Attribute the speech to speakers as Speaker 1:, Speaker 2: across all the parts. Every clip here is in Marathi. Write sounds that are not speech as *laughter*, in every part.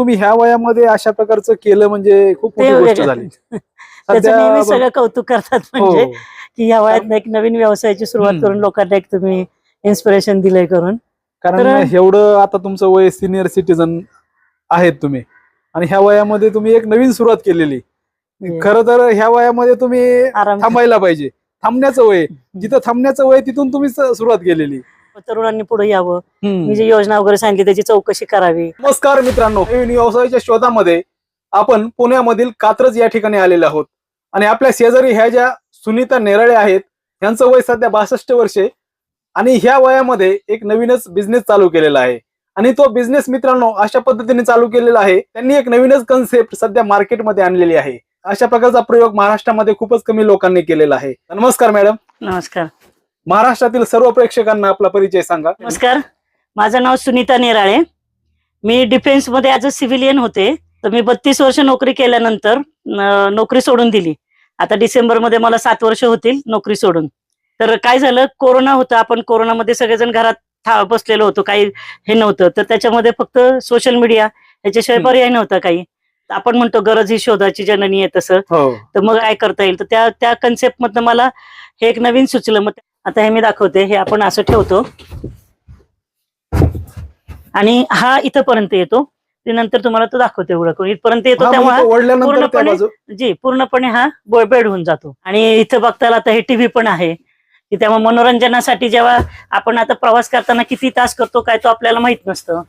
Speaker 1: तुम्ही ह्या वयामध्ये अशा प्रकारचं केलं म्हणजे खूप मोठी गोष्ट. झाली. *laughs*
Speaker 2: त्याचं नेहमी सगळं कौतुक करतात
Speaker 1: हो.
Speaker 2: म्हणजे की या वयात एक नवीन व्यवसायाची सुरुवात. करून लोकांना एक तुम्ही इन्स्पिरेशन दिलंय करून.
Speaker 1: कारण एवढं आता तुमचं वय सिनियर सिटीजन आहेत तुम्ही. आणि ह्या वयामध्ये तुम्ही एक नवीन सुरुवात केलेली.
Speaker 2: Yes.
Speaker 1: खरं तर ह्या वयामध्ये तुम्ही थांबायला पाहिजे. थांबण्याचं वय. जिथं थांबण्याचं वय तिथून तुम्ही सुरुवात केलेली.
Speaker 2: तरुणांनी पुढे यावं. मी जी योजना वगैरे सांगितली त्याची चौकशी करावी.
Speaker 1: नमस्कार मित्रांनो नवीन व्यवसायाच्या शोधामध्ये आपण पुण्यामधील कात्रज या ठिकाणी आलेलो आहोत. आणि आपल्या शेजारी ह्या ज्या सुनीता नेरळे आहेत यांचं वय सध्या बासष्ट वर्षे आणि ह्या वयामध्ये एक नवीनच बिझनेस चालू केलेला आहे. आणि तो बिझनेस मित्रांनो अशा पद्धतीने चालू केलेला आहे. त्यांनी एक नवीनच कन्सेप्ट सध्या मार्केटमध्ये आणलेली आहे. अशा प्रकारचा प्रयोग महाराष्ट्रामध्ये खूपच कमी लोकांनी केलेला आहे. नमस्कार मॅडम.
Speaker 2: नमस्कार.
Speaker 1: महाराष्ट्रातील सर्व प्रेक्षकांना आपला परिचय सांगा.
Speaker 2: नमस्कार. माझं नाव सुनीता नेराळे. मी डिफेन्समध्ये ऍज अ सिव्हिलियन होते. तर मी बत्तीस वर्ष नोकरी केल्यानंतर नोकरी सोडून दिली. आता डिसेंबरमध्ये मला सात वर्ष होतील नोकरी सोडून. तर काय झालं कोरोना होतं. आपण कोरोनामध्ये सगळेजण घरात था- बसलेलो होतो. काही हे नव्हतं. तर त्याच्यामध्ये फक्त सोशल मीडिया ह्याच्याशिवाय
Speaker 1: हम्म.
Speaker 2: पर्याय नव्हता काही. आपण म्हणतो गरज ही शोधाची जननी आहे तसं.
Speaker 1: हो.
Speaker 2: तर मग काय करता येईल? तर त्या त्या कन्सेप्ट मधनं मला हे एक नवीन सुचलं. मग आता हे मी दाखवते हे आपण असं ठेवतो. आणि हा इथपर्यंत येतो. ते नंतर तुम्हाला तो दाखवते उघडं करून. इथपर्यंत येतो त्यामुळे पूर्णपणे- जी पूर्णपणे हा बेड होऊन जातो. आणि इथं बघताला आता हे टीव्ही पण आहे. की त्यामुळे मनोरंजनासाठी जेव्हा आपण आता प्रवास करताना किती तास करतो काय तो आपल्याला माहीत नसतं.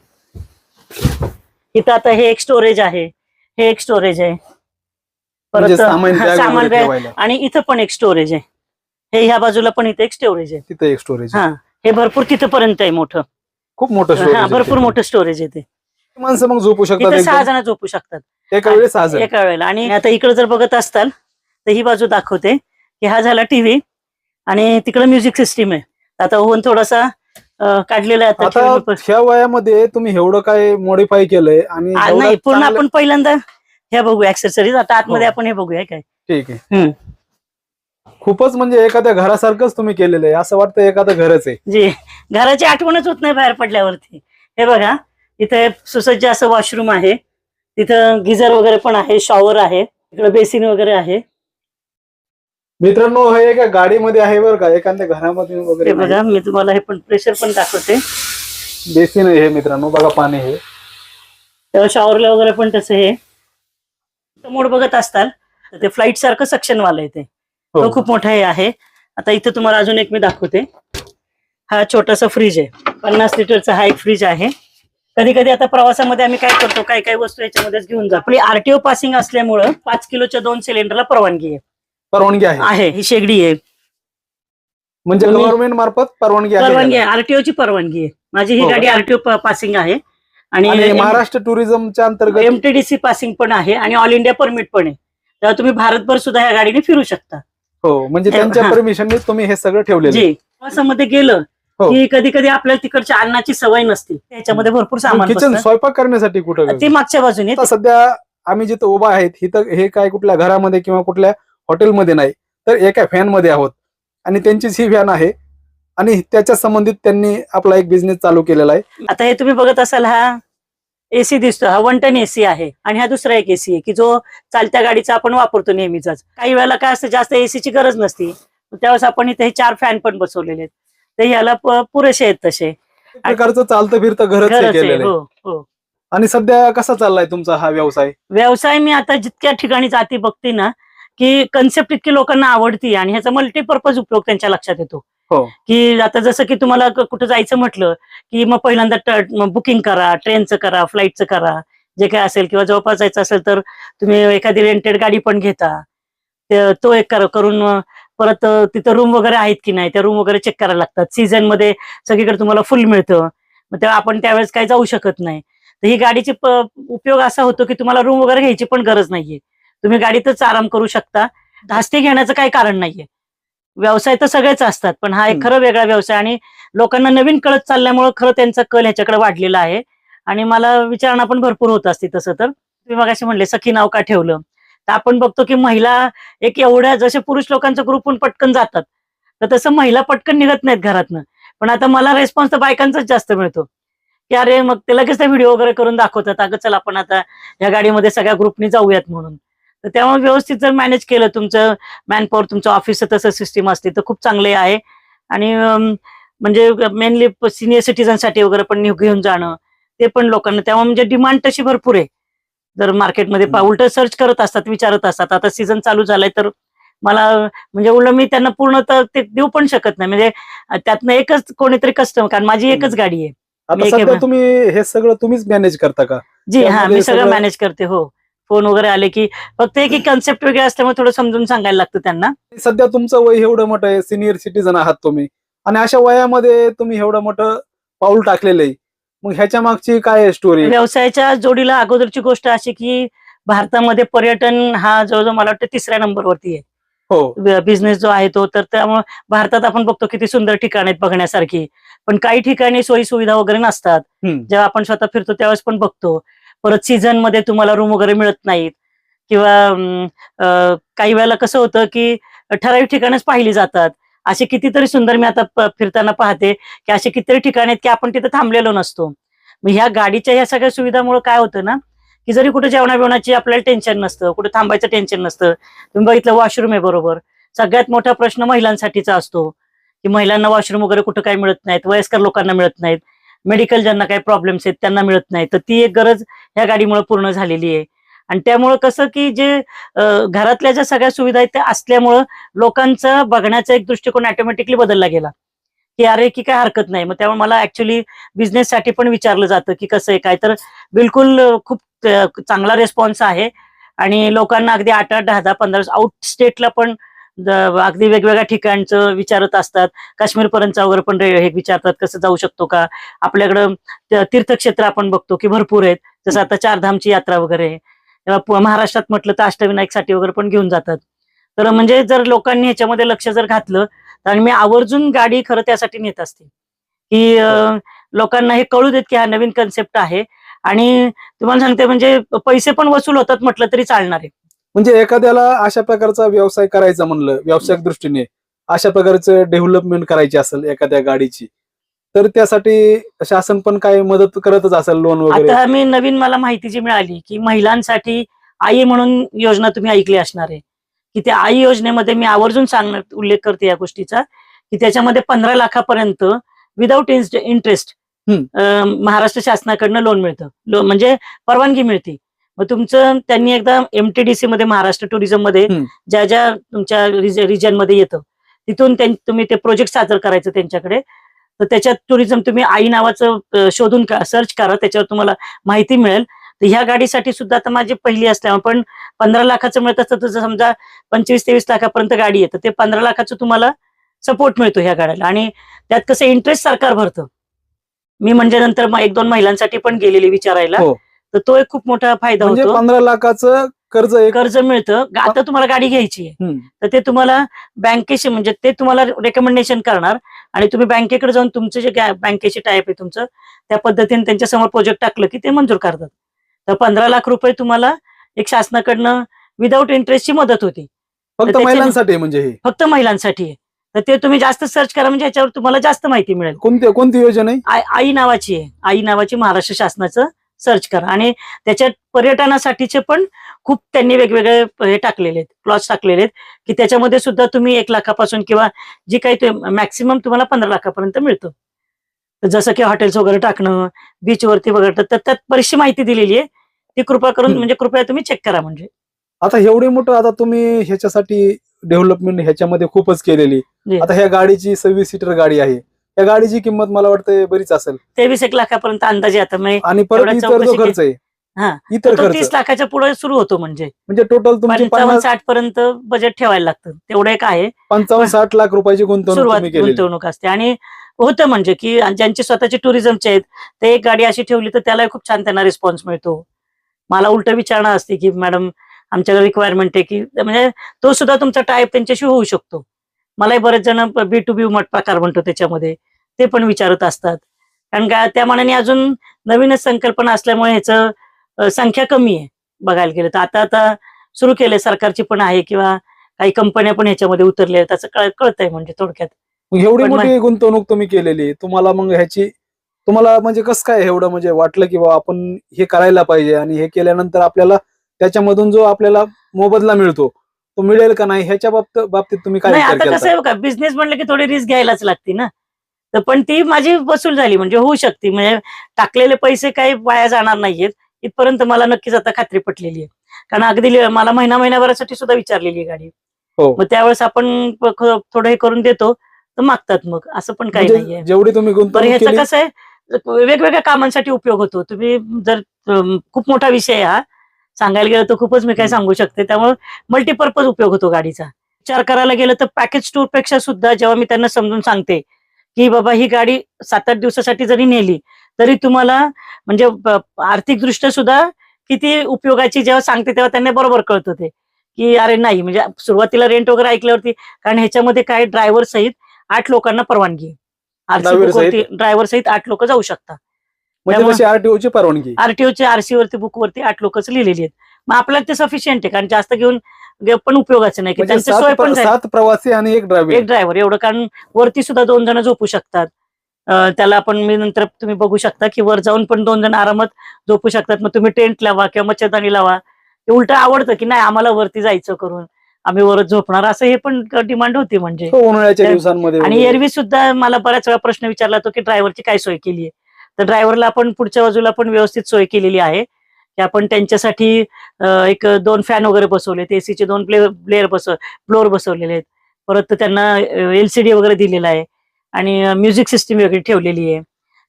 Speaker 2: इथं आता हे एक स्टोरेज आहे. हे एक स्टोरेज आहे.
Speaker 1: म्हणजे
Speaker 2: परत
Speaker 1: सामान.
Speaker 2: आणि इथं पण एक स्टोरेज आहे. हे ह्या बाजूला पण इथे एक स्टोरेज आहे.
Speaker 1: तिथे एक स्टोरेज
Speaker 2: हा हे भरपूर तिथपर्यंत आहे मोठं.
Speaker 1: खूप मोठं
Speaker 2: हा
Speaker 1: स्टोरेज
Speaker 2: भरपूर मोठं स्टोरेज आहे ते.
Speaker 1: माणसं मग झोपू शकतात
Speaker 2: इथे सहा
Speaker 1: एकदम.
Speaker 2: जण झोपू शकतात.
Speaker 1: एका वेळेस सहा जण.
Speaker 2: एका वेळेला. आणि आता इकडे जर बघत असताल तर ही बाजू दाखवते. की हा झाला टीव्ही आणि तिकडे म्युझिक सिस्टीम आहे. आता होऊन थोडासा अं, काढलेला आहे आता
Speaker 1: आता. ह्या वयामध्ये तुम्ही एवढं काय मॉडीफाय केलंय आणि
Speaker 2: आ,
Speaker 1: एवढं
Speaker 2: नाही पूर्ण
Speaker 1: चांगलं-
Speaker 2: आपण पहिल्यांदा हे बघू ऍक्सेसरीज आता आतमध्ये
Speaker 1: हो.
Speaker 2: आपण हे बघूया काय.
Speaker 1: ठीक आहे.
Speaker 2: हम्म.
Speaker 1: खूपच म्हणजे एखाद्या घरासारखंच तुम्ही केलेलं आहे. असं वाटतं एखादं घरच आहे.
Speaker 2: जी घराची आठवणच होत नाही बाहेर पडल्यावरती. हे बघा इथे सुसज्ज असं वॉशरूम आहे. तिथं गिझर वगैरे पण आहे शॉवर आहे. इकडे बेसिन वगैरे आहे.
Speaker 1: मित्रांनो हे एका गाडीमध्ये आहे बरं का? एखाद्या घरामध्ये वगैरे
Speaker 2: हे बघा मी तुम्हाला हे पण प्रेशर पण दाखवते.
Speaker 1: बेसिन आहे हे मित्रांनो बघा पाणी हे
Speaker 2: तेव्हा शॉवरला वगैरे पण तसं हे. मोड बघत असताल तर ते फ्लाईट सारखं सक्शन वाला येते
Speaker 1: हो.
Speaker 2: तो खूप मोठा हे आहे. आता इथं तुम्हाला अजून एक मी दाखवते. हा छोटासा फ्रीज आहे. पन्नास लिटरचा हा एक फ्रीज आहे. कधी कधी आता प्रवासामध्ये आम्ही काय करतो काय काय वस्तू याच्यामध्येच घेऊन जातो. आपली आरटीओ पासिंग असल्यामुळं पाच किलोच्या दोन सिलेंडरला परवानगी आहे.
Speaker 1: परवानगी आहे.
Speaker 2: ही शेगडी आहे.
Speaker 1: म्हणजे गव्हर्नमेंट मार्फत परवानगी
Speaker 2: परवानगी
Speaker 1: आहे.
Speaker 2: आरटीओ ची परवानगी आहे. माझी ही
Speaker 1: हो.
Speaker 2: गाडी आरटीओ पासिंग आहे.
Speaker 1: आणि महाराष्ट्र टुरिझमच्या अंतर्गत
Speaker 2: एमटीडीसी पासिंग पण आहे आणि ऑल इंडिया परमिट पण आहे. तेव्हा तुम्ही भारतभर सुद्धा ह्या गाडीने फिरू शकता.
Speaker 1: हो म्हणजे त्यांच्या
Speaker 2: हा.
Speaker 1: परमिशनने तुम्ही हे सगळं ठेवलेलं आहे.
Speaker 2: जी प्रवासामध्ये गेलं
Speaker 1: हो.
Speaker 2: की कधी कधी आपल्याला तिकडच्या अन्नाची सवय नसते त्याच्यामध्ये भरपूर सामान
Speaker 1: किचन
Speaker 2: बसतं.
Speaker 1: स्वयंपाक करण्यासाठी कुठं
Speaker 2: ते मागच्या बाजूने
Speaker 1: आता सध्या आम्ही जिथं उभा आहेत इथं हे काय कुठल्या घरामध्ये किंवा कुठल्या हॉटेलमध्ये नाही तर एका फॅनमध्ये आहोत आणि त्यांचीच ही फॅन आहे आणि त्याच्या संबंधित त्यांनी आपला एक बिझनेस चालू केलेला आहे
Speaker 2: आता हे तुम्ही बघत असाल हा एसी दिसतो हा वन टन एसी आहे. आणि हा दुसरा एक एसी आहे की जो चालत्या गाडीचा आपण वापरतो नेहमीचाच. काही वेळेला काय असतं जास्त एसीची गरज नसती. त्यावेळेस आपण इथे हे चार फॅन पण बसवलेले आहेत. तर ह्याला प- पुरेसे आहेत तसे.
Speaker 1: प्रकारचं चालतं फिरतं घरच हो
Speaker 2: हो.
Speaker 1: आणि सध्या कसा चाललाय तुमचा हा व्यवसाय?
Speaker 2: व्यवसाय मी आता जितक्या ठिकाणी जाती बघते ना की कन्सेप्ट इतकी लोकांना आवडती आणि ह्याचा मल्टीपर्पज उपयोग त्यांच्या लक्षात येतो.
Speaker 1: हो.
Speaker 2: की आता जसं की तुम्हाला क- कुठं जायचं म्हटलं की मग पहिल्यांदा बुकिंग करा ट्रेनचं करा फ्लाईटचं करा जे काय असेल किंवा जवळपास जायचं असेल तर तुम्ही एखादी रेंटेड गाडी पण घेता. ते- तो एक कर- करून अं, परत अं, तिथं रूम वगैरे आहेत की नाही त्या रूम वगैरे चेक करायला लागतात. सीझनमध्ये सगळीकडे तुम्हाला फुल मिळतं. मग तेव्हा आपण त्यावेळेस काही जाऊ शकत नाही. तर ही गाडीची प- उपयोग असा होतो की तुम्हाला रूम वगैरे घ्यायची पण गरज नाहीये. तुम्ही गाडीतच आराम करू शकता. धास्ती घेण्याचं काही कारण नाहीये. व्यवसाय तर सगळेच असतात पण हा एक. खरं वेगळा व्यवसाय आणि लोकांना नवीन कळत चालल्यामुळं खरं त्यांचा कल ह्याच्याकडे वाढलेला आहे. आणि मला विचारणा पण भरपूर होत असते तसं तर. तुम्ही मगाशी म्हणले सखी नाव का ठेवलं? तर आपण बघतो की महिला एक एवढ्या जसे पुरुष लोकांचा ग्रुपहून पटकन जातात तर तसं महिला पटकन निघत नाहीत घरातनं. पण आता मला रेस्पॉन्स तर बायकांचाच जास्त मिळतो. की अरे मग ते लगेच ते व्हिडिओ वगैरे करून दाखवतात अगं चल आपण आता या गाडीमध्ये सगळ्या ग्रुपनी जाऊयात म्हणून. तर त्यामुळे व्यवस्थित जर मॅनेज केलं तुमचं मॅनपॉवर तुमचं ऑफिसचं तसं सिस्टीम असते तर खूप चांगले आहे. आणि म्हणजे मेनली सिनियर सिटीजनसाठी वगैरे पण घेऊ- घेऊन जाणं ते पण लोकांना त्यामुळे म्हणजे डिमांड तशी भरपूर आहे. जर मार्केटमध्ये. उलट सर्च करत असतात विचारत असतात आता सीझन चालू झालाय तर मला म्हणजे उलट मी त्यांना पूर्ण तर ते देऊ पण शकत नाही. म्हणजे त्यातनं एकच कोणीतरी कस्टमर कारण माझी एकच गाडी आहे.
Speaker 1: तुम्ही हे सगळं तुम्हीच मॅनेज करता का?
Speaker 2: जी हा मी सगळं- मॅनेज करते हो. फोन वगैरे आले की फक्त एक एक कन्सेप्ट वगैरे असल्यामुळे थोडं समजून सांगायला लागतं त्यांना.
Speaker 1: सध्या तुमचं वय एवढं मोठं आहे सिनियर सिटीजन आहात तुम्ही. आणि अशा वयामध्ये तुम्ही एवढं मोठं पाऊल टाकलेलं आहे. मग ह्याच्या मागची काय स्टोरी
Speaker 2: व्यवसायाच्या जोडीला अगोदरची गोष्ट अशी की भारतामध्ये पर्यटन हा जवळजवळ मला वाटतं तिसऱ्या नंबरवरती आहे.
Speaker 1: हो.
Speaker 2: बिझनेस जो आहे तो तर त्यामुळे भारतात आपण बघतो किती सुंदर ठिकाण आहेत बघण्यासारखी. पण काही ठिकाणी सोयी सुविधा वगैरे नसतात. जेव्हा आपण स्वतः फिरतो त्यावेळेस पण बघतो. परत सीझनमध्ये तुम्हाला रूम वगैरे मिळत नाहीत. किंवा काही वेळेला कसं होतं की ठराविक ठिकाणच पाहिली जातात. असे कितीतरी सुंदर मी आता फिरताना पाहते की असे कितीतरी ठिकाण आहेत की आपण तिथे थांबलेलो नसतो. मग ह्या गाडीच्या ह्या सगळ्या सुविधामुळे काय होतं ना की जरी कुठे जेवणा बिवणाची आपल्याला टेन्शन नसतं कुठे थांबायचं टेन्शन नसतं. तुम्ही बघितलं वॉशरूम आहे बरोबर. सगळ्यात मोठा प्रश्न महिलांसाठीचा असतो. की महिलांना वॉशरूम वगैरे कुठं काही मिळत नाहीत वयस्कर लोकांना मिळत नाहीत. मेडिकल ज्यांना काही प्रॉब्लेम्स आहेत त्यांना मिळत नाही. तर ती एक गरज ह्या गाडीमुळे पूर्ण झालेली आहे. आणि त्यामुळं कसं की जे घरातल्या ज्या सगळ्या सुविधा आहेत त्या असल्यामुळं लोकांचा बघण्याचा एक दृष्टिकोन ऑटोमॅटिकली बदलला गेला. की अरे की काय हरकत नाही. मग त्यामुळे मला ऍक्च्युली बिझनेससाठी पण विचारलं जातं की कसं आहे काय? तर बिलकुल खूप चांगला रेस्पॉन्स आहे. आणि लोकांना अगदी आठ आठ दहा दहा पंधरा आउट स्टेटला पण अगदी वेगवेगळ्या ठिकाणचं विचारत असतात. काश्मीर पर्यंत वगैरे पण हे विचारतात कसं जाऊ शकतो का? आपल्याकडं तीर्थक्षेत्र आपण बघतो की भरपूर आहेत. जसं आता चारधामची यात्रा वगैरे आहे. महाराष्ट्रात म्हटलं तर अष्टविनायकसाठी वगैरे पण घेऊन जातात. तर म्हणजे जर लोकांनी ह्याच्यामध्ये लक्ष जर घातलं तर मी आवर्जून गाडी खरं त्यासाठी नेत असते. की लोकांना हे कळू देत की हा नवीन कन्सेप्ट आहे. आणि तुम्हाला सांगते म्हणजे पैसे पण वसूल होतात म्हटलं तरी चालणार आहे.
Speaker 1: म्हणजे एखाद्याला अशा प्रकारचा व्यवसाय करायचा म्हणलं व्यावसायिक दृष्टीने अशा प्रकारचं डेव्हलपमेंट करायची असेल एखाद्या गाडीची तर त्यासाठी शासन पण काय मदत करतच असेल लोन वगैरे?
Speaker 2: आता मी नवीन मला माहिती जी मिळाली की महिलांसाठी आई म्हणून योजना तुम्ही ऐकली असणार आहे. की त्या आई योजनेमध्ये मी आवर्जून सांगणार उल्लेख करते या गोष्टीचा की त्याच्यामध्ये पंधरा लाखापर्यंत विदाऊट इंटरेस्ट. महाराष्ट्र शासनाकडनं लोन मिळतं. म्हणजे परवानगी मिळते. मग तुमचं त्यांनी एकदा एमटीडीसी मध्ये महाराष्ट्र
Speaker 1: टुरिझममध्ये.
Speaker 2: ज्या ज्या तुमच्या रिजनमध्ये येतं तिथून तुम्ही ते प्रोजेक्ट सादर करायचं त्यांच्याकडे. तर त्याच्यात टुरिझम तुम्ही आई नावाचं शोधून सर्च करा त्याच्यावर तुम्हाला माहिती मिळेल. तर ह्या गाडीसाठी सुद्धा आता माझी पहिली असल्यामुळे पण पंधरा लाखाचं मिळत असतं तर समजा पंचवीस तेवीस लाखापर्यंत गाडी येतं ते पंधरा लाखाचं तुम्हाला सपोर्ट मिळतो ह्या गाड्याला. आणि त्यात कसं इंटरेस्ट सरकार भरतं. मी म्हणजे नंतर एक दोन महिलांसाठी पण गेलेली विचारायला.
Speaker 1: हो.
Speaker 2: तर तो एक खूप मोठा फायदा
Speaker 1: म्हणजे
Speaker 2: होतो.
Speaker 1: पंधरा लाखाचं कर्ज एक
Speaker 2: कर्ज मिळतं. आता तुम्हाला गाडी घ्यायची आहे.
Speaker 1: हम्म.
Speaker 2: तर ते तुम्हाला बँकेशी म्हणजे ते तुम्हाला रेकमेंडेशन करणार आणि तुम्ही बँकेकडे जाऊन तुमचं जे गा- बँकेशी टाईप आहे तुमचं त्या पद्धतीने त्यांच्यासमोर प्रोजेक्ट टाकलं की ते मंजूर करतात. तर पंधरा लाख रुपये तुम्हाला एक शासनाकडनं विदाऊट इंटरेस्टची मदत होती.
Speaker 1: फक्त
Speaker 2: त्याच्याने-
Speaker 1: महिलांसाठी आहे म्हणजे हे?
Speaker 2: फक्त महिलांसाठी आहे. तर ते तुम्ही जास्त सर्च करा म्हणजे याच्यावर तुम्हाला जास्त माहिती मिळेल.
Speaker 1: कोणती कोणती योजना आहे?
Speaker 2: आई आई नावाची आहे. आई नावाची महाराष्ट्र शासनाचं सर्च करा. आणि त्याच्यात पर्यटनासाठीचे पण खूप त्यांनी वेगवेगळे हे टाकलेले आहेत. क्लॉज टाकलेले आहेत की त्याच्यामध्ये सुद्धा तुम्ही एक लाखापासून किंवा जी काही ते मॅक्सिमम तुम्हाला पंधरा लाखापर्यंत मिळतं. जसं की हॉटेल्स वगैरे टाकणं बीचवरती वगैरे तर त्यात बरीचशी माहिती दिलेली आहे. ती कृपा करून. म्हणजे कृपया तुम्ही चेक करा म्हणजे.
Speaker 1: आता एवढी मोठं आता तुम्ही ह्याच्यासाठी डेव्हलपमेंट ह्याच्यामध्ये खूपच केलेली. आता ह्या गाडीची सव्वीस सीटर गाडी आहे. या गाडीची किंमत मला वाटतं बरीच असेल.
Speaker 2: तेवीस एक लाखापर्यंत अंदाजे आता म्हणजे
Speaker 1: आणि परत इतर जो
Speaker 2: चौकशी
Speaker 1: खर्च आहे
Speaker 2: हा.
Speaker 1: इतर
Speaker 2: तो
Speaker 1: खर्च.
Speaker 2: तीस लाखाच्या पुढे सुरू होतो म्हणजे.
Speaker 1: म्हणजे टोटल तुमची
Speaker 2: पंचावन्न
Speaker 1: पन्नास
Speaker 2: साठ पर्यंत बजेट ठेवायला लागतं. तेवढं एक आहे.
Speaker 1: पंचावन्न साठ लाख रुपयाची गुंतवणूक
Speaker 2: सुरुवात
Speaker 1: तुम्ही
Speaker 2: गुंतवणूक असते. आणि होतं म्हणजे की ज्यांची स्वतःची टुरिझमचे आहेत ते एक गाडी अशी ठेवली तर त्याला खूप छान त्यांना रिस्पॉन्स मिळतो. मला उलट विचारणं असते की मॅडम आमच्याकडे रिक्वायरमेंट आहे की म्हणजे तो सुद्धा तुमचा टाईप त्यांच्याशी होऊ शकतो. मलाही बरेच जण बी टू बी मट प्रकार म्हणतो त्याच्यामध्ये. ते पण विचारत असतात. कारण का त्या मानाने अजून नवीनच संकल्पना असल्यामुळे ह्याचं संख्या कमी आहे बघायला गेलं तर. आता आता सुरू केले सरकारची पण आहे किंवा काही कंपन्या पण ह्याच्यामध्ये उतरल्या त्याचं कळ कळतंय म्हणजे थोडक्यात.
Speaker 1: एवढी मोठी गुंतवणूक तुम्ही केलेली आहे. तुम्हाला मग ह्याची तुम्हाला म्हणजे कसं काय एवढं म्हणजे वाटलं की बाबा आपण हे करायला पाहिजे आणि हे केल्यानंतर आपल्याला त्याच्यामधून जो आपल्याला मोबदला मिळतो तो मिळेल का नाही? ह्याच्या बाबत बाबतीत तुम्ही काय
Speaker 2: नाही
Speaker 1: विचार
Speaker 2: आता
Speaker 1: केला
Speaker 2: कसं आहे बघा बिझनेस म्हणलं की थोडी रिस्क घ्यायलाच लागते ना. तर पण ती माझी वसूल झाली म्हणजे होऊ शकते. म्हणजे टाकलेले पैसे काही वाया जाणार नाहीयेत. इथपर्यंत मला नक्कीच आता खात्री पटलेली आहे. कारण अगदी मला महिना महिनाभरासाठी सुद्धा विचारलेली आहे गाडी.
Speaker 1: हो.
Speaker 2: मग त्यावेळेस आपण प- ख- थोडं हे करून देतो तर मागतात मग. असं पण काही नाहीये.
Speaker 1: म्हणजे जेवढी तुम्ही गुंतवणूक
Speaker 2: ह्याचं
Speaker 1: केली
Speaker 2: कसं आहे वेगवेगळ्या कामांसाठी उपयोग होतो. तुम्ही जर अम, खूप मोठा विषय आहे हा. सांगायला गेलं तर खूपच मी काय. सांगू शकते. त्यामुळे मल्टीपर्पज उपयोग होतो गाडीचा. विचार करायला गेलं तर पॅकेज टूरपेक्षा सुद्धा जेव्हा मी त्यांना समजून सांगते की बाबा ही गाडी सात आठ दिवसासाठी जरी नेली तरी तुम्हाला म्हणजे आर्थिक दृष्ट्या सुद्धा किती उपयोगाची जेव्हा सांगते तेव्हा त्यांना बरोबर कळतं ते. की अरे नाही म्हणजे सुरुवातीला रेंट वगैरे ऐकल्यावरती कारण ह्याच्यामध्ये काय ड्रायव्हर सहित आठ लोकांना परवानगी आरसी ड्रायव्हर सहित आठ लोक जाऊ शकतात.
Speaker 1: म्हणजे
Speaker 2: त्यामुळे-
Speaker 1: ची परवानगी?
Speaker 2: आरटीओच्या आरसी वरती बुक वरती आठ लोकच लिहिलेली आहेत. मग आपल्याला ते सफिशियंट आहे कारण जास्त घेऊन गे- पण उपयोगाचं नाही की
Speaker 1: म्हणजे
Speaker 2: त्यांची
Speaker 1: सात
Speaker 2: सोय पण
Speaker 1: प्र-
Speaker 2: झाली
Speaker 1: सात प्रवासी आणि एक
Speaker 2: एक
Speaker 1: ड्रायव्हर
Speaker 2: ड्रायव्हर एवढं कारण वरती सुद्धा दोन जण झोपू शकतात. अं, त्याला आपण मी नंतर तुम्ही बघू शकता की वर जाऊन पण दोन जण आरामात झोपू शकतात. मग तुम्ही टेंट लावा किंवा मच्छरदाणी लावा. ते उलट आवडतं की नाही आम्हाला वरती जायचं करून. आम्ही वरच झोपणार असं हे पण डिमांड होती म्हणजे.
Speaker 1: उन्हाळ्याच्या
Speaker 2: त्या-
Speaker 1: दिवसांमध्ये
Speaker 2: आणि
Speaker 1: वगैरे.
Speaker 2: एरवी सुद्धा मला बऱ्याच वेळा प्रश्न विचारला जातो की ड्रायव्हरची काय सोय केली आहे तर ड्रायव्हरला आपण पुढच्या बाजूला पण व्यवस्थित सोय केलेली आहे. की आपण त्यांच्यासाठी एक दोन फॅन वगैरे बसवले एसीचे दोन प्ले प्लेअर बसव फ्लोअर बसवलेले आहेत. परत त्यांना एलसीडी वगैरे दिलेला आहे. आणि म्युझिक सिस्टीम वगैरे ठेवलेली आहे.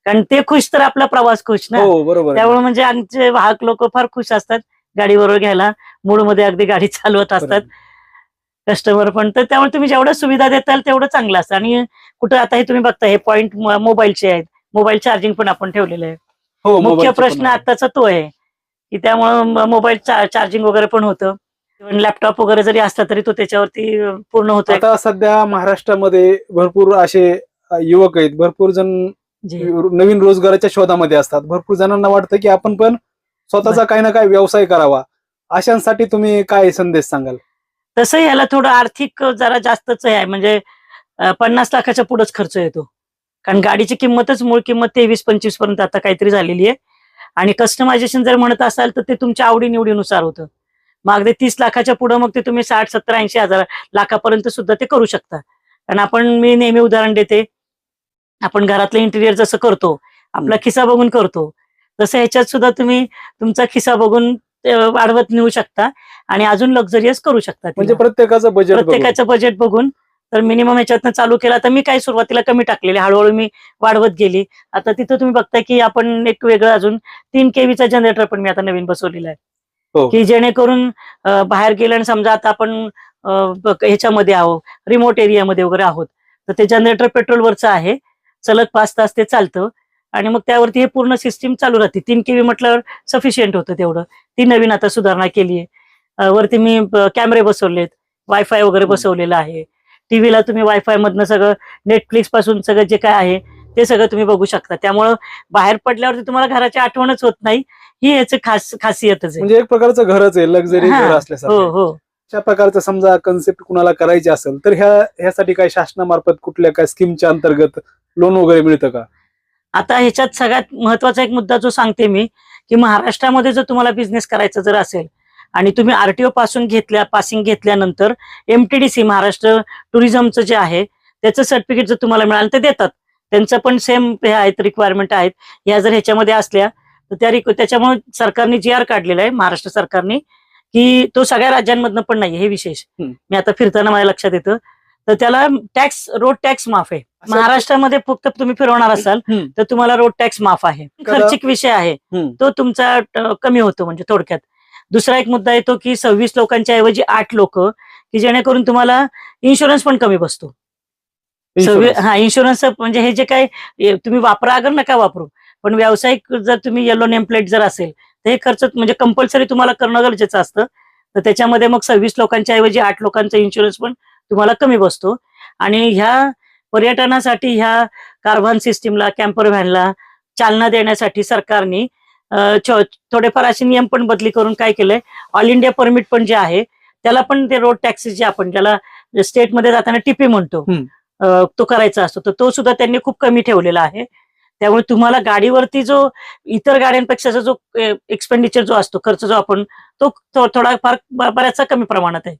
Speaker 2: कारण ते खुश तर आपला प्रवास खुश ना?
Speaker 1: हो बरोबर.
Speaker 2: त्यामुळे म्हणजे आमचे वाहक लोक फार खुश असतात गाडीबरोबर घ्यायला. मूडमध्ये अगदी गाडी चालवत असतात. कस्टमर पण. तर त्यामुळे तुम्ही जेवढं सुविधा देताल तेवढं चांगलं असतं. आणि कुठं आता हे तुम्ही बघता हे पॉईंट मोबाईलचे आहेत. मोबाईल चार्जिंग पण आपण ठेवलेलं आहे.
Speaker 1: हो
Speaker 2: मुख्य प्रश्न. आताचा तो आहे की त्यामुळं मोबाईल चार्जिंग वगैरे पण होतं. लॅपटॉप वगैरे जरी असला तरी तो त्याच्यावरती पूर्ण होतोय.
Speaker 1: आता सध्या महाराष्ट्रामध्ये भरपूर असे युवक आहेत. भरपूर जण. नवीन रोजगाराच्या शोधामध्ये असतात. भरपूर जणांना वाटतं की आपण पण स्वतःचा काही ना काही व्यवसाय करावा. अशांसाठी तुम्ही काय संदेश सांगाल?
Speaker 2: तसं याला थोडं आर्थिक जरा जास्तच आहे. म्हणजे पन्नास लाखाच्या पुढेच खर्च येतो. कारण गाडीची किंमतच मूळ किंमत तेवीस पंचवीसपर्यंत आता काहीतरी झालेली आहे. आणि कस्टमायझेशन जर म्हणत असाल तर ते तुमच्या आवडीनिवडीनुसार होतं. मग अगदी तीस लाखाच्या पुढे मग ते तुम्ही साठ सत्तर ऐंशी हजार लाखापर्यंत सुद्धा ते करू शकता. कारण आपण मी नेहमी उदाहरण देते. आपण घरातलं इंटिरियर जसं करतो आपला. खिसा बघून करतो. तसं ह्याच्यात सुद्धा तुम्ही तुमचा खिसा बघून ते वाढवत नेऊ शकता. आणि अजून लक्झरियस करू शकता
Speaker 1: म्हणजे. प्रत्येकाचं बजेट
Speaker 2: प्रत्येकाचं बजेट बघून. तर मिनिमम ह्याच्यातनं चालू केला तर मी काही सुरुवातीला कमी टाकलेले हळूहळू मी वाढवत गेली. आता तिथं तुम्ही बघताय की आपण एक वेगळं अजून तीन केवीचा जनरेटर पण मी आता नवीन बसवलेला
Speaker 1: हो.
Speaker 2: आहे की जेणेकरून बाहेर गेलं आणि समजा आता आपण ह्याच्यामध्ये आहोत रिमोट एरियामध्ये वगैरे आहोत तर ते जनरेटर पेट्रोलवरचं आहे. सलग पाच तास ते चालतं. आणि मग त्यावरती हे पूर्ण सिस्टीम चालू राहते. तीन केवी म्हटल्यावर सफिशियंट होतं तेवढं. ती नवीन आता सुधारणा केली आहे. वरती मी कॅमेरे बसवलेत. वायफाय वगैरे. बसवलेलं आहे. टीव्हीला तुम्ही वायफाय मधनं सगळं नेटफ्लिक्सपासून सगळं जे काय आहे ते सगळं तुम्ही बघू शकता. त्यामुळं बाहेर पडल्यावरती तुम्हाला घराची आठवणच होत नाही. ही याची खास खासियतच आहे.
Speaker 1: म्हणजे एक प्रकारचं घरच आहे लक्झरी
Speaker 2: हा.
Speaker 1: घर
Speaker 2: हो
Speaker 1: असल्यासारखं
Speaker 2: हो
Speaker 1: अशा प्रकारचं समजा कन्सेप्ट कुणाला करायचे असेल तर ह्या ह्यासाठी काय शासनामार्फत कुठल्या काय स्कीमच्या अंतर्गत लोन वगैरे मिळतं का?
Speaker 2: आता ह्याच्यात सगळ्यात महत्त्वाचा एक मुद्दा जो सांगते मी की महाराष्ट्रामध्ये जर तुम्हाला बिझनेस करायचा जर असेल आणि तुम्ही आरटीओ पासून घेतल्या पासिंग घेतल्यानंतर एमटीडीसी महाराष्ट्र टुरिझमचं जे आहे त्याचं सर्टिफिकेट जर तुम्हाला मिळालं तर देतात. त्यांचं पण सेम हे आहेत रिक्वायरमेंट आहेत. ह्या जर ह्याच्यामध्ये असल्या तर त्या रिक्व- त्याच्यामुळे सरकारने जी आर काढलेला आहे महाराष्ट्र सरकारने की तो सगळ्या राज्यांमधनं पण नाही हे विशेष. मी आता फिरताना माझ्या लक्षात येतं. तर त्याला टॅक्स रोड टॅक्स माफ आहे. महाराष्ट्रामध्ये फक्त तुम्ही फिरवणार असाल. तर तुम्हाला रोड टॅक्स माफ आहे. खर्चिक विषय आहे. तो तुमचा कमी होतो म्हणजे थोडक्यात. दुसरा एक मुद्दा येतो की सव्वीस लोकांच्या ऐवजी आठ लोक की जेणेकरून तुम्हाला इन्शुरन्स पण कमी बसतो. हा इन्शुरन्स म्हणजे हे जे काय तुम्ही वापरा अगर नका वापरू पण व्यावसायिक जर तुम्ही येलो नेम प्लेट जर असेल तर हे खर्च म्हणजे कंपल्सरी तुम्हाला करणं गरजेचं असतं. तर त्याच्यामध्ये मग सव्वीस लोकांच्या ऐवजी आठ लोकांचा इन्शुरन्स पण तुम्हाला कमी बसतो. आणि ह्या पर्यटनासाठी ह्या कारव्हान सिस्टीमला कॅम्पर व्हॅनला चालना देण्यासाठी सरकारने थोडेफार असे नियम पण बदली करून काय केलंय? ऑल इंडिया परमिट पण जे आहे त्याला पण ते रोड टॅक्सेस जे आपण ज्याला स्टेटमध्ये जाताना टिपी म्हणतो तो करायचा असतो. तर तो सुद्धा त्यांनी खूप कमी ठेवलेला आहे. त्यामुळे तुम्हाला गाडीवरती जो इतर गाड्यांपेक्षाचा जो एक्सपेंडिचर जो असतो खर्च जो आपण तो थोडा फार बऱ्याचसा कमी प्रमाणात आहे.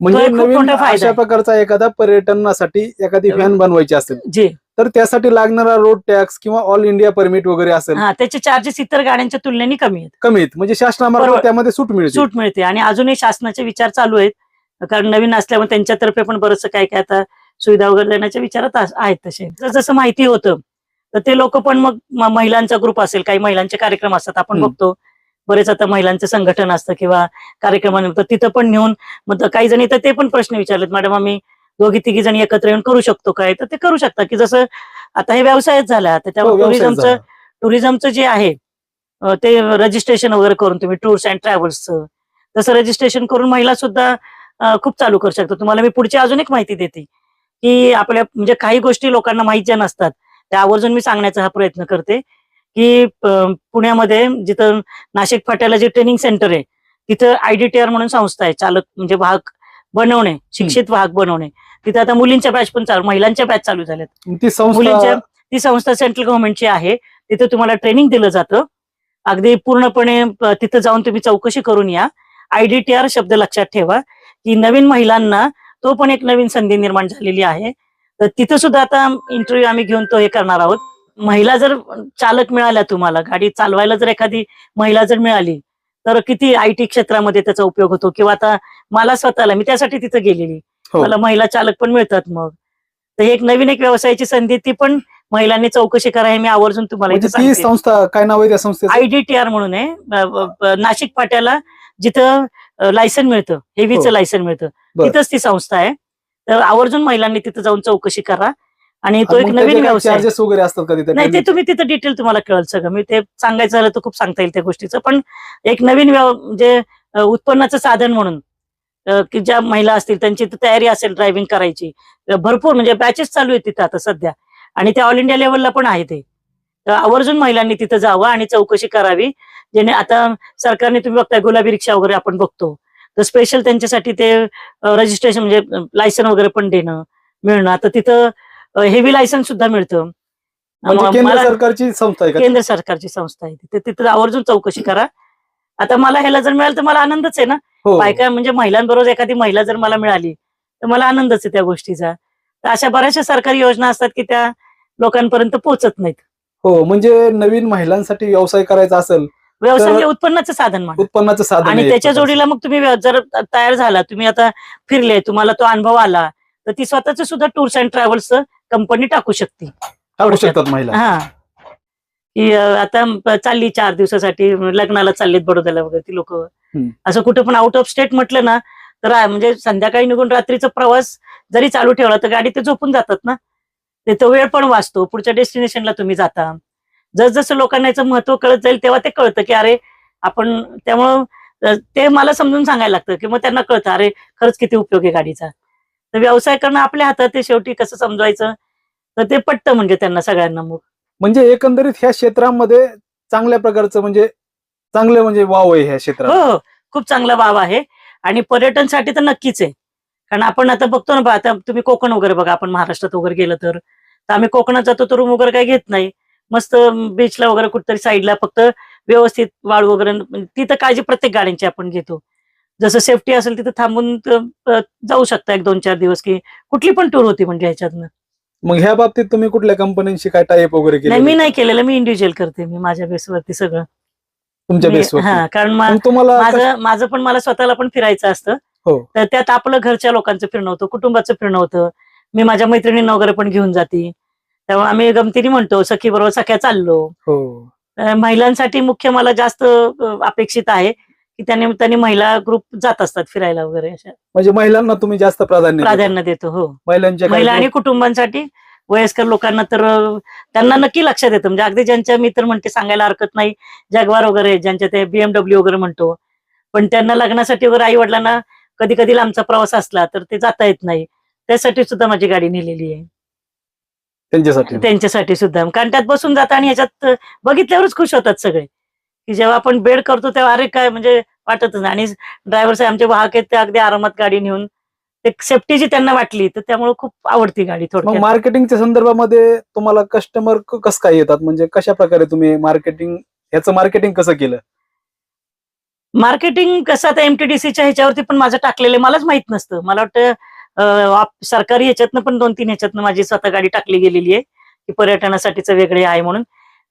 Speaker 1: म्हणजे अशा. प्रकारचा एखादा पर्यटनासाठी एखादी व्हॅन बनवायची असेल
Speaker 2: जे.
Speaker 1: तर त्यासाठी लागणारा रोड टॅक्स किंवा ऑल इंडिया परमिट वगैरे असेल
Speaker 2: हा त्याचे चार्जेस इतर गाड्यांच्या तुलनेने कमी आहेत.
Speaker 1: कमीत म्हणजे शासनामार्फत
Speaker 2: बरोबर.
Speaker 1: त्यामध्ये सूट मिळते.
Speaker 2: सूट मिळते. आणि अजूनही शासनाचे विचार चालू आहेत. कारण नवीन असल्यामुळे त्यांच्यातर्फे पण बरंचसं काय काय आता सुविधा वगैरे देण्याच्या विचारात आहेत तसे. जसं जसं माहिती होतं तर ते लोक पण मग म- महिलांचा ग्रुप असेल काही महिलांचे कार्यक्रम असतात आपण
Speaker 1: हम्म.
Speaker 2: बघतो. बरेच आता महिलांचं संघटन असतं किंवा कार्यक्रमानिमित्त तिथं पण नेऊन मग त- काही जणी तर ते पण प्रश्न विचारलेत मॅडम आम्ही दोघी तिघी जणी एकत्र येऊन करू शकतो काय? तर ते करू शकता की जसं आता हे व्यवसायच झाला आता
Speaker 1: हो,
Speaker 2: त्यामुळे टुरिझमचं. टुरिझमचं जे आहे ते रजिस्ट्रेशन वगैरे करून तुम्ही टूर्स अँड ट्रॅव्हल्सचं तसं रजिस्ट्रेशन करून महिला सुद्धा खूप चालू करू शकतात तुम्हाला मी पुढची अजून एक माहिती देते की आपल्या म्हणजे काही गोष्टी लोकांना माहीत ज्या नसतात त्या आवर्जून मी सांगण्याचा हा प्रयत्न करते की पुण्यामध्ये जिथं नाशिक फाट्याला जे ट्रेनिंग सेंटर आहे तिथं आयडीटीआर म्हणून संस्था आहे चालक म्हणजे वाहक बनवणे शिक्षित वाहक बनवणे. तिथं आता मुलींच्या बॅच पण चालू महिलांच्या बॅच चालू झाल्यात.
Speaker 1: ती संस्था
Speaker 2: मुलींच्या ती संस्था सेंट्रल गव्हर्नमेंटची आहे. तिथे तुम्हाला ट्रेनिंग दिलं जातं. अगदी पूर्णपणे अ, तिथं जाऊन तुम्ही चौकशी करून या. आयडीटीआर शब्द लक्षात ठेवा की नवीन महिलांना तो पण एक नवीन संधी निर्माण झालेली आहे. तर तिथं सुद्धा आता इंटरव्ह्यू आम्ही घेऊन तो हे करणार आहोत. महिला जर चालक मिळाल्या तुम्हाला गाडी चालवायला जर एखादी महिला जर मिळाली तर किती आय टी क्षेत्रामध्ये त्याचा उपयोग होतो? किंवा आता मला स्वतःला मी त्यासाठी तिथं गेलेली. मला महिला चालक पण मिळतात मग. तर ही एक नवीन एक व्यवसायाची संधी ती पण महिलांनी चौकशी करा हे मी आवर्जून तुम्हाला
Speaker 1: म्हणजे संस्था काय नाव आहे त्या संस्थेचं?
Speaker 2: आयडीटीआर म्हणून आहे. नाशिक फाट्याला जिथं लायसन मिळतं हेवीचं
Speaker 1: हो.
Speaker 2: लायसन मिळतं. तिथंच ती संस्था आहे. तर आवर्जून महिलांनी तिथं जाऊन चौकशी करा. आणि तो एक नवीन व्यवसाय
Speaker 1: वगैरे असतात
Speaker 2: नाही ते तुम्ही तिथं डिटेल तुम्हाला कळेल सगळं. मी ते सांगायचं झालं तर खूप सांगता येईल त्या गोष्टीचं. पण एक नवीन म्हणजे उत्पन्नाचं साधन म्हणून. की ज्या महिला असतील त्यांची तयारी असेल ड्रायव्हिंग करायची. भरपूर म्हणजे बॅचेस चालू आहेत तिथं आता सध्या. आणि ते ऑल इंडिया लेवलला पण आहे ते. तर आवर्जून महिलांनी तिथं जावं आणि चौकशी करावी. जेणे आता सरकारने तुम्ही बघताय गुलाबी रिक्षा वगैरे आपण बघतो. तर स्पेशल त्यांच्यासाठी ते रजिस्ट्रेशन म्हणजे लायसन वगैरे पण देणं मिळणं. आता तिथं हेवी लायसन सुद्धा मिळतं.
Speaker 1: केंद्र सरकारची संस्था आहे
Speaker 2: केंद्र सरकारची संस्था आहे तिथे तिथे आवर्जून चौकशी करा. आता मला ह्याला जर मिळालं तर मला आनंदच आहे ना.
Speaker 1: हो.
Speaker 2: बायका म्हणजे महिलांबरोबर एखादी महिला जर मला मिळाली तर मला आनंदच आहे त्या गोष्टीचा. तर अशा बऱ्याचशा सरकारी योजना असतात की त्या लोकांपर्यंत पोहोचत नाहीत.
Speaker 1: हो म्हणजे नवीन महिलांसाठी व्यवसाय करायचा असेल
Speaker 2: व्यवसाय म्हणजे उत्पन्नाचं साधन म्हणा.
Speaker 1: उत्पन्नाचं साधन
Speaker 2: आणि
Speaker 1: आहे
Speaker 2: त्याच्या. जोडीला मग तुम्ही व्य- जर तयार झाला तुम्ही आता फिरले तुम्हाला तो अनुभव आला तर ती स्वतःच सुद्धा टूर्स अँड ट्रॅव्हल्स कंपनी टाकू शकते.
Speaker 1: टाकू शकतात महिला.
Speaker 2: हा. की आता चालली चार दिवसासाठी लग्नाला चाललीत बडोद्याला वगैरे ती लोक. असं कुठं पण आउट ऑफ स्टेट म्हटलं ना तर म्हणजे संध्याकाळी निघून रात्रीचा प्रवास जरी चालू ठेवला तर गाडी ते झोपून जातात ना. ते तो वेळ पण वाचतो. पुढच्या डेस्टिनेशनला तुम्ही जाता. जसजसं लोकांना याचं महत्त्व कळत जाईल तेव्हा ते कळतं की अरे आपण त्यामुळं ते मला समजून सांगायला लागतं की मग त्यांना कळतं अरे खरंच किती उपयोग आहे गाडीचा. तर व्यवसाय करणं आपल्या हातात आहे शेवटी कसं समजवायचं? तर ते पटतं म्हणजे त्यांना सगळ्यांना मग.
Speaker 1: म्हणजे एकंदरीत ह्या क्षेत्रामध्ये चांगल्या प्रकारचं म्हणजे चांगलं म्हणजे वाव आहे ह्या क्षेत्रात.
Speaker 2: हो, हो खूप चांगला वाव आहे. आणि पर्यटनसाठी तर नक्कीच आहे. कारण आपण आता बघतो ना बा, आता तुम्ही कोकण वगैरे बघा आपण महाराष्ट्रात वगैरे गेलं तर. तर आम्ही कोकणात जातो तर रूम वगैरे काही घेत नाही. मस्त बीचला वगैरे कुठतरी साईडला फक्त व्यवस्थित वाळू वगैरे म्हणजे तिथं काळजी प्रत्येक गाड्यांची आपण घेतो. जसं सेफ्टी असेल तिथं थांबून त- अ, जाऊ शकता एक दोन चार दिवस की कुठली पण टूर होती म्हणजे ह्याच्यातनं.
Speaker 1: मग ह्या बाबतीत तुम्ही कुठल्या कंपन्यांशी काय टाईप वगैरे
Speaker 2: नाही मी
Speaker 1: केले
Speaker 2: नाही केलेलं. मी इंडिव्हिज्युअल करते. मी माझ्या बेसवरती सगळं.
Speaker 1: तुमच्या
Speaker 2: मी-
Speaker 1: बेसवर
Speaker 2: हा कारण मा-
Speaker 1: मग तुम्हाला
Speaker 2: माझं माझं पण मला स्वतःला पण फिरायचं असतं.
Speaker 1: हो.
Speaker 2: तर त्यात आपलं घरच्या लोकांचं फिरणं होतं कुटुंबाचं फिरणं होतं. मी माझ्या मैत्रिणींना वगैरे पण घेऊन जाते. त्यामुळे आम्ही गमतीने म्हणतो सखी बरोबर सख्या चाललो.
Speaker 1: हो.
Speaker 2: अं, महिलांसाठी मुख्य मला जास्त अं, अपेक्षित आहे. की त्याने त्यांनी महिला ग्रुप जात असतात फिरायला वगैरे अशा.
Speaker 1: म्हणजे महिलांना तुम्ही जास्त प्राधान्य देता.
Speaker 2: प्राधान्य देतो हो.
Speaker 1: महिलांच्या
Speaker 2: महिला आणि कुटुंबांसाठी वयस्कर लोकांना तर त्यांना नक्की लक्षात येतं. म्हणजे अगदी ज्यांच्या मी तर म्हणते सांगायला हरकत नाही जगवार वगैरे ज्यांच्या ते बीएमडब्ल्यू वगैरे म्हणतो. पण त्यांना लग्नासाठी वगैरे आई वडिलांना कधी कधी लांबचा प्रवास असला तर ते जाता येत नाही. त्यासाठी सुद्धा माझी गाडी नेलेली आहे.
Speaker 1: त्यांच्यासाठी.
Speaker 2: त्यांच्यासाठी सुद्धा. कारण त्यात बसून जाता आणि ह्याच्यात बघितल्यावरच खुश होतात सगळे. की जेव्हा आपण बेड करतो तेव्हा अरे काय म्हणजे वाटतच नाही. आणि ड्रायव्हर साहेब आमचे वाहक आहेत ते अगदी आरामात गाडी नेऊन एक सेफ्टी जी त्यांना वाटली तर त्यामुळे खूप आवडती गाडी थोडक्यात.
Speaker 1: मार्केटिंगच्या संदर्भामध्ये तुम्हाला कस्टमर कसं काय येतात? म्हणजे कशा प्रकारे तुम्ही मार्केटिंग याचं मार्केटिंग कसं केलं?
Speaker 2: मार्केटिंग कसं आता एमटीडीसीच्या ह्याच्यावरती पण माझं टाकलेलं मलाच माहीत नसतं. मला वाटतं सरकारी ह्याच्यातनं पण दोन तीन ह्याच्यातनं माझी स्वतः गाडी टाकली गेलेली आहे की पर्यटनासाठीचं वेगळे आहे म्हणून.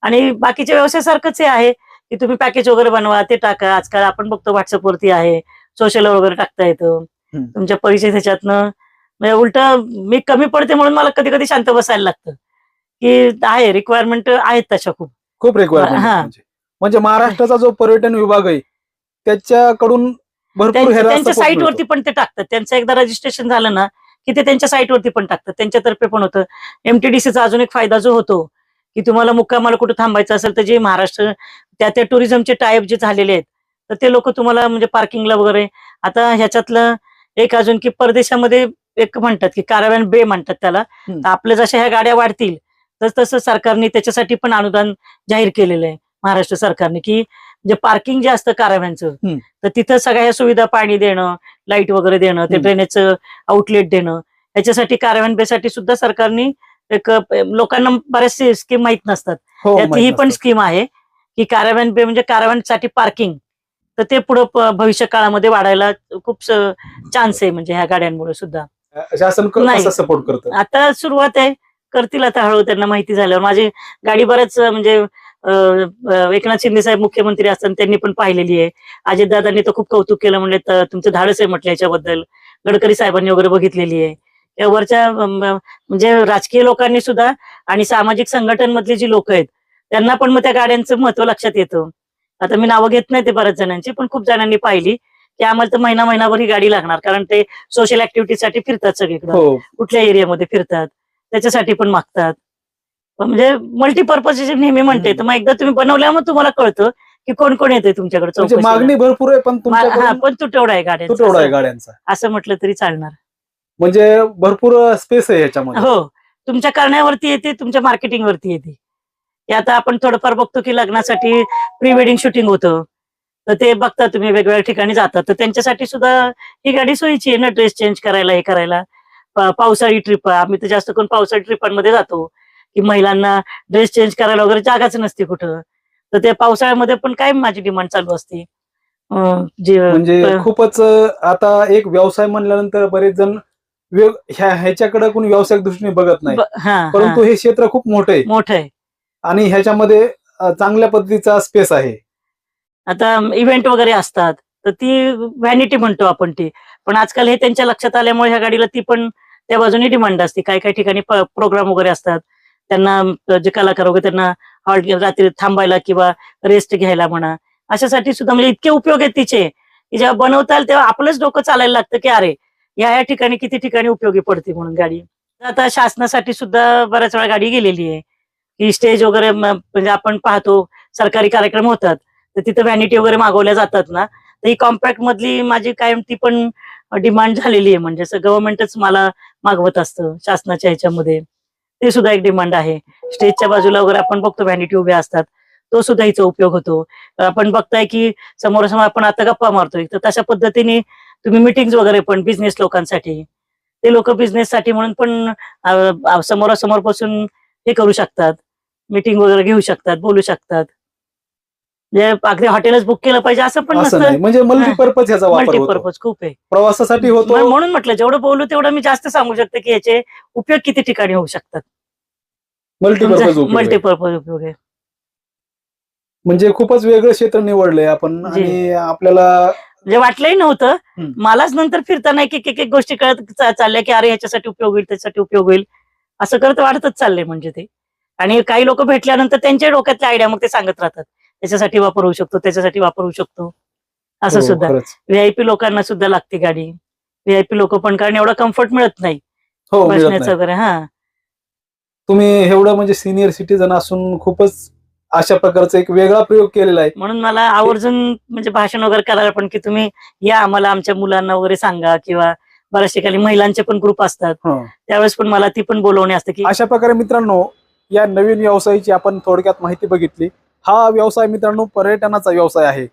Speaker 2: आणि बाकीच्या व्यवसायासारखंच हे आहे. की तुम्ही पॅकेज वगैरे बनवा ते टाका. आजकाल आपण बघतो व्हॉट्सअप वरती आहे. सोशल वगैरे टाकता येतं. तुमच्या परिचय ह्याच्यातनं म्हणजे उलट मी कमी पडते म्हणून मला कधी कधी शांत बसायला लागतं. की आहे रिक्वायरमेंट आहेत तशा खूप.
Speaker 1: खूप रिक्वायरमेंट
Speaker 2: हा.
Speaker 1: म्हणजे. म्हणजे महाराष्ट्राचा जो पर्यटन विभाग आहे त्याच्याकडून भरपूर
Speaker 2: त्यांच्या साईटवरती. पण ते टाकतात. त्यांचं एकदा रजिस्ट्रेशन झालं ना की ते त्यांच्या साईटवरती पण टाकतात. त्यांच्यातर्फे पण होतं. एमटीडीसीचा अजून एक फायदा जो होतो की तुम्हाला मुक्कामाला कुठं थांबायचं असेल तर जे महाराष्ट्र त्या त्या टुरिझमचे टाईप जे झालेले आहेत तर ते लोक तुम्हाला म्हणजे पार्किंगला वगैरे आता ह्याच्यातलं एक अजून की परदेशामध्ये एक म्हणतात की कारावॅन बे म्हणतात त्याला आपल्या जशा ह्या गाड्या वाढतील तस तसं सरकारने त्याच्यासाठी पण अनुदान जाहीर केलेलं आहे महाराष्ट्र सरकारने की जे पार्किंग जे असतं काराव्यांचं. तर तिथं सगळ्या ह्या सुविधा पाणी देणं लाइट वगैरे देणं ते. ड्रेनेजचं आउटलेट देणं याच्यासाठी काराव्यान बेसाठी सुद्धा सरकारने एक लोकांना बऱ्याचशे स्कीम माहीत नसतात.
Speaker 1: हो,
Speaker 2: त्यात ही पण. स्कीम आहे की काराव्यान बे म्हणजे काराव्यांसाठी पार्किंग तर ते पुढे भविष्य काळामध्ये वाढायला खूप चान्स आहे म्हणजे ह्या गाड्यांमुळे सुद्धा.
Speaker 1: शासन
Speaker 2: नाही.
Speaker 1: सपोर्ट करतं
Speaker 2: आता सुरुवात आहे. करतील आता हळूहळू त्यांना माहिती झाल्यावर. माझी गाडी बऱ्याच म्हणजे एकनाथ शिंदे साहेब मुख्यमंत्री असताना त्यांनी पण पाहिलेली आहे. अजितदादांनी तर खूप कौतुक केलं म्हणजे तुमचं धाडस आहे म्हटलं याच्याबद्दल. गडकरी साहेबांनी वगैरे बघितलेली आहे. वरच्या म्हणजे राजकीय लोकांनी सुद्धा आणि सामाजिक संघटनमधली जी लोक आहेत त्यांना पण मग त्या गाड्यांचं महत्त्व लक्षात येतं. आता मी नावं घेत नाही ते बऱ्याच जणांची पण खूप जणांनी पाहिली की आम्हाला तर महिना महिनाभर ही गाडी लागणार कारण ते सोशल ऍक्टिव्हिटीसाठी फिरतात सगळीकडे.
Speaker 1: हो.
Speaker 2: कुठल्या एरियामध्ये फिरतात त्याच्यासाठी पण मागतात. पण म्हणजे मल्टीपर्पज नेहमी म्हणते. तर मग एकदा तुम्ही बनवल्यावर मग तुम्हाला कळतं की कोण कोण येते तुमच्याकडे
Speaker 1: म्हणजे. मागणी भरपूर आहे पण
Speaker 2: हा पण तुटवडा आहे गाड्यांचा. असं म्हटलं तरी चालणार.
Speaker 1: म्हणजे भरपूर स्पेस आहे ह्याच्यामध्ये.
Speaker 2: हो तुमच्या करण्यावरती येते तुमच्या मार्केटिंग वरती येते आता आपण थोडंफार बघतो की लग्नासाठी प्री वेडिंग शूटिंग होतं. तर ते बघता तुम्ही वेगवेगळ्या ठिकाणी जातात तर त्यांच्यासाठी सुद्धा ही गाडी सोयीची आहे ना ड्रेस चेंज करायला हे करायला. पावसाळी ट्रिप आम्ही तर जास्त करून पावसाळी ट्रिपांमध्ये जातो. की महिलांना ड्रेस चेंज करायला वगैरे जागाच नसते कुठं. तर ते पावसाळ्यामध्ये पण काय माझी डिमांड चालू असते.
Speaker 1: म्हणजे खूपच आता एक व्यवसाय म्हणल्यानंतर बरेच जण ह्याच्याकडे कोणी व्यावसायिक दृष्टीने बघत नाही. परंतु
Speaker 2: हा,
Speaker 1: क्षेत्र खूप मोठं आहे.
Speaker 2: मोठं आहे.
Speaker 1: आणि ह्याच्यामध्ये चांगल्या पद्धतीचा स्पेस आहे.
Speaker 2: आता इव्हेंट वगैरे असतात तर ती व्हॅनिटी म्हणतो आपण ती. पण आजकाल हे त्यांच्या लक्षात आल्यामुळे ह्या गाडीला ती पण त्या बाजूने डिमांड असते. काही काही ठिकाणी प्रोग्राम वगैरे असतात. त्यांना जे कलाकार वगैरे त्यांना हॉल्ट रात्री थांबायला किंवा रेस्ट घ्यायला म्हणा अशासाठी सुद्धा म्हणजे इतके उपयोग आहेत तिचे. की जेव्हा बनवता येईल तेव्हा आपलंच डोकं चालायला लागतं की अरे या या ठिकाणी किती ठिकाणी उपयोगी पडते म्हणून गाडी? आता शासनासाठी सुद्धा बऱ्याच वेळा गाडी गेलेली आहे. की स्टेज वगैरे म्हणजे आपण पाहतो सरकारी कार्यक्रम होतात तर तिथं व्हॅनिटी वगैरे मागवल्या जातात ना. तर ही कॉम्पॅक्ट मधली माझी कायम ती पण डिमांड झालेली आहे. म्हणजे असं गव्हर्नमेंटच मला मागवत असतं शासनाच्या ह्याच्यामध्ये. ते सुद्धा एक डिमांड आहे. स्टेजच्या बाजूला वगैरे आपण बघतो व्हॅनिटी उभ्या असतात. तो सुद्धा हिचा उपयोग होतो. आपण बघताय की समोरासमोर आपण आता गप्पा मारतोय. तर तशा पद्धतीने तुम्ही मिटिंग वगैरे पण बिझनेस लोकांसाठी. ते लोक बिझनेस साठी म्हणून पण समोरासमोर बसून हे करू शकतात. मीटिंग वगैरे घेऊ शकतात बोलू शकतात. म्हणजे अगदी हॉटेलच बुक केलं पाहिजे असं पण नसतं.
Speaker 1: म्हणजे मल्टीपर्पज होतो.
Speaker 2: मल्टीपर्पज खूप आहे.
Speaker 1: प्रवासासाठी होतो.
Speaker 2: म्हणून म्हटलं जेवढं बोलू तेवढं मी जास्त सांगू शकते की याचे उपयोग किती ठिकाणी होऊ शकतात.
Speaker 1: मल्टीपर्पज
Speaker 2: मल्टीपर्पज उपयोग आहे.
Speaker 1: म्हणजे खूपच वेगळं क्षेत्र निवडलंय आपण. आणि आपल्याला
Speaker 2: म्हणजे वाटलंही नव्हतं. मलाच नंतर फिरताना एक एक एक गोष्टी कळत चालल्या की अरे ह्याच्यासाठी उपयोग होईल त्याच्यासाठी उपयोग होईल. असं करत वाढतच चाललंय म्हणजे ते. आणि काही लोक भेटल्यानंतर त्यांच्या डोक्यातल्या आयडिया मग ते सांगत राहतात. त्याच्यासाठी वापर होऊ शकतो त्याच्यासाठी वापर होऊ शकतो. असं
Speaker 1: हो,
Speaker 2: सुद्धा. व्हीआयपी लोकांना सुद्धा लागते गाडी. व्हीआयपी लोक पण कारण एवढा कम्फर्ट मिळत नाही.
Speaker 1: हो
Speaker 2: बसण्याचं. वगैरे हा.
Speaker 1: तुम्ही एवढं म्हणजे सिनियर सिटीजन असून खूपच अशा प्रकारचा एक वेगळा प्रयोग केलेला आहे.
Speaker 2: म्हणून मला आवर्जून म्हणजे भाषण वगैरे करायला पण की तुम्ही या आम्हाला आमच्या मुलांना वगैरे सांगा किंवा बऱ्याच ठिकाणी महिलांचे पण ग्रुप असतात.
Speaker 1: हं.
Speaker 2: त्यावेळेस पण मला ती पण बोलवणे असते की
Speaker 1: अशा प्रकारे मित्रांनो या नवीन व्यवसायाची आपण थोडक्यात माहिती बघितली. हा व्यवसाय मित्रांनो पर्यटनाचा व्यवसाय आहे.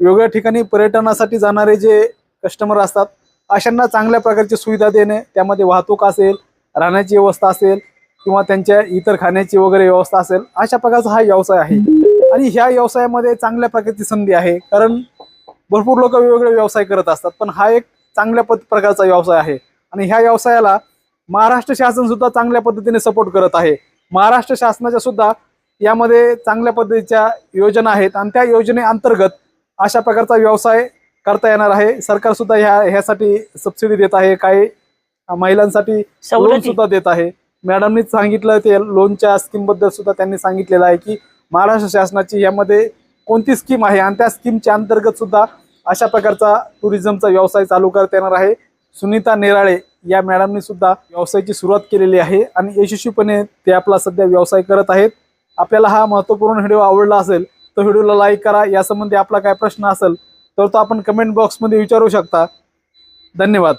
Speaker 1: वेगवेगळ्या ठिकाणी पर्यटनासाठी जाणारे जे कस्टमर असतात अशांना चांगल्या प्रकारची सुविधा देणे त्यामध्ये वाहतूक असेल राहण्याची व्यवस्था असेल किंवा त्यांच्या इतर खाण्याची वगैरे व्यवस्था असेल अशा प्रकारचा हा व्यवसाय आहे. आणि ह्या व्यवसायामध्ये चांगल्या प्रकारची संधी आहे. कारण भरपूर लोक वेगवेगळे व्यवसाय करत असतात पण हा एक चांगल्या पद प्रकारचा व्यवसाय आहे. आणि ह्या व्यवसायाला महाराष्ट्र शासन सुद्धा चांगल्या पद्धतीने सपोर्ट करत आहे. महाराष्ट्र शासनाच्या सुद्धा यामध्ये चांगल्या पद्धतीच्या योजना आहेत आणि त्या योजनेअंतर्गत अशा प्रकारचा व्यवसाय करता येणार आहे. सरकार सुद्धा ह्या ह्यासाठी सबसिडी देत आहे. काही महिलांसाठी लोन
Speaker 2: सवलती.
Speaker 1: सुद्धा देत आहे. मॅडमनीच सांगितलं ते लोनच्या स्कीमबद्दल सुद्धा त्यांनी सांगितलेलं आहे की महाराष्ट्र शासनाची यामध्ये कोणती स्कीम आहे? आणि त्या स्कीमच्या अंतर्गत सुद्धा अशा प्रकारचा टुरिझमचा व्यवसाय चालू करता येणार आहे. सुनीता नेराळे या मॅडमनी सुद्धा व्यवसायाची सुरुवात केलेली आहे आणि यशस्वीपणे ते आपला सध्या व्यवसाय करत आहेत. आपल्याला हा महत्त्वपूर्ण व्हिडिओ आवडला असेल तर व्हिडिओला लाईक करा. यासंबंधी आपला काय प्रश्न असेल तर तो आपण कमेंट बॉक्समध्ये विचारू शकता. धन्यवाद.